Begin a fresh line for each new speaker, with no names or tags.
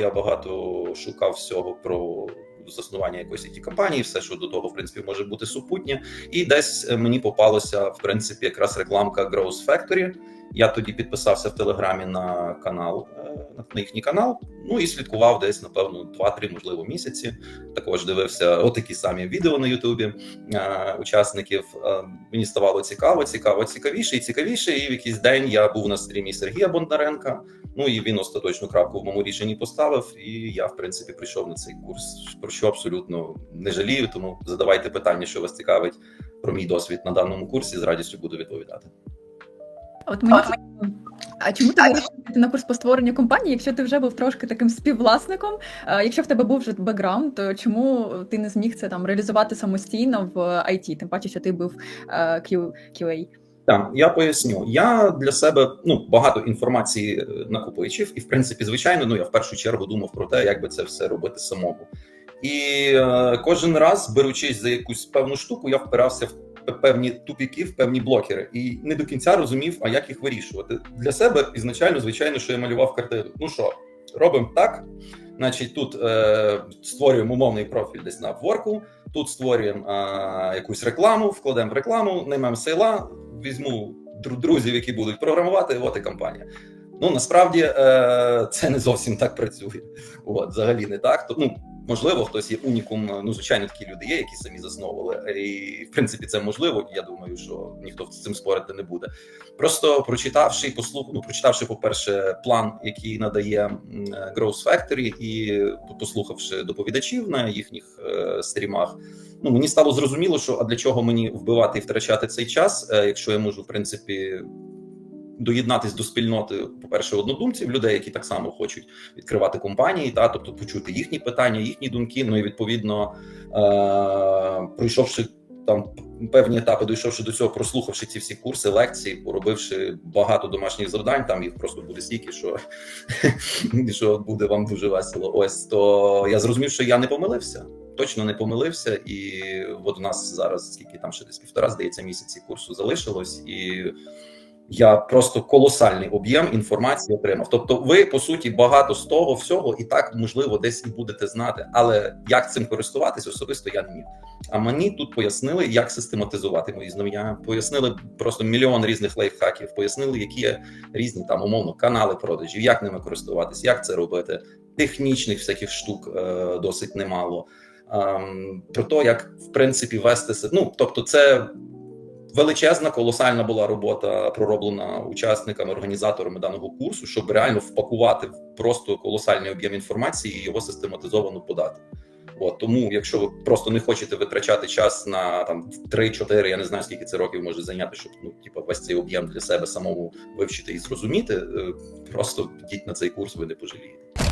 Я багато шукав всього про заснування якоїсь it компанії, все, що до того, в принципі, може бути супутнє. І десь е, мені попалося, в принципі, якраз рекламка Growth Factory. Я тоді підписався в Телеграмі на канал, е, на їхній канал. Ну і слідкував десь, напевно, 2-3, можливо, місяці. Також дивився отакі самі відео на Ютубі е, учасників. Мені ставало цікаво, цікаво, цікавіше і цікавіше. І в якийсь день я був на стрімі Сергія Бондаренка. Ну і він остаточну крапку в моєму рішенні поставив. І я, в принципі, прийшов на цей курс, що абсолютно не жалію. Тому задавайте питання, що вас цікавить про мій досвід на даному курсі. З радістю буду відповідати.
От мені а чому ти вирішив на курс по створенню компанії, якщо ти вже був трошки таким співвласником? Якщо в тебе був вже бекграунд, то чому ти не зміг це там реалізувати самостійно в IT? Тим паче, що ти був е, Q- QA?
Так, я поясню. Я для себе ну багато інформації е, накопичив, і в принципі, звичайно, ну я в першу чергу думав про те, як би це все робити самому. І е, кожен раз, беручись за якусь певну штуку, я впирався в певні тупіки, в певні блокери, і не до кінця розумів, а як їх вирішувати. Для себе ізначально, звичайно, що я малював картину. Ну що, робимо так. Значить, тут е, створюємо умовний профіль десь на Upwork, тут створюємо е, якусь рекламу, вкладемо в рекламу, наймемо сейла, візьму друзів, які будуть програмувати, от і компанія. Ну насправді е, це не зовсім так працює. От, взагалі не так. То, ну, можливо, хтось є унікум. Ну, звичайно, такі люди є, які самі засновували. І в принципі, це можливо. Я думаю, що ніхто з цим спорити не буде. Просто прочитавши і послух, ну, прочитавши, по-перше, план, який надає м, Growth Factory, і послухавши доповідачів на їхніх е, стрімах. Ну мені стало зрозуміло, що а для чого мені вбивати і втрачати цей час, е, якщо я можу в принципі доєднатись до спільноти, по-перше, однодумців, людей, які так само хочуть відкривати компанії, та тобто почути їхні питання, їхні думки. Ну і відповідно е- пройшовши там певні етапи, дійшовши до цього, прослухавши ці всі курси, лекції, поробивши багато домашніх завдань, там їх просто буде стільки, що, що буде вам дуже весело. Ось то я зрозумів, що я не помилився. Точно не помилився, і от у нас зараз скільки там ще десь півтора, здається, місяці курсу залишилось, і я просто колосальний об'єм інформації отримав. Тобто, ви по суті багато з того всього і так можливо десь і будете знати, але як цим користуватись особисто я не міг. А мені тут пояснили, як систематизувати мої знання. Пояснили просто мільйон різних лайфхаків, пояснили, які є різні там умовно канали продажів, як ними користуватись, як це робити. Технічних всяких штук е, досить немало. Ем, про те, як в принципі вести Ну тобто, це величезна, колосальна була робота пророблена учасниками, організаторами даного курсу, щоб реально впакувати просто колосальний об'єм інформації і його систематизовано подати. От тому, якщо ви просто не хочете витрачати час на там 3-4, я не знаю скільки це років може зайняти, щоб ну типу, весь цей об'єм для себе самому вивчити і зрозуміти, е, просто йдіть на цей курс, ви не пожалієте.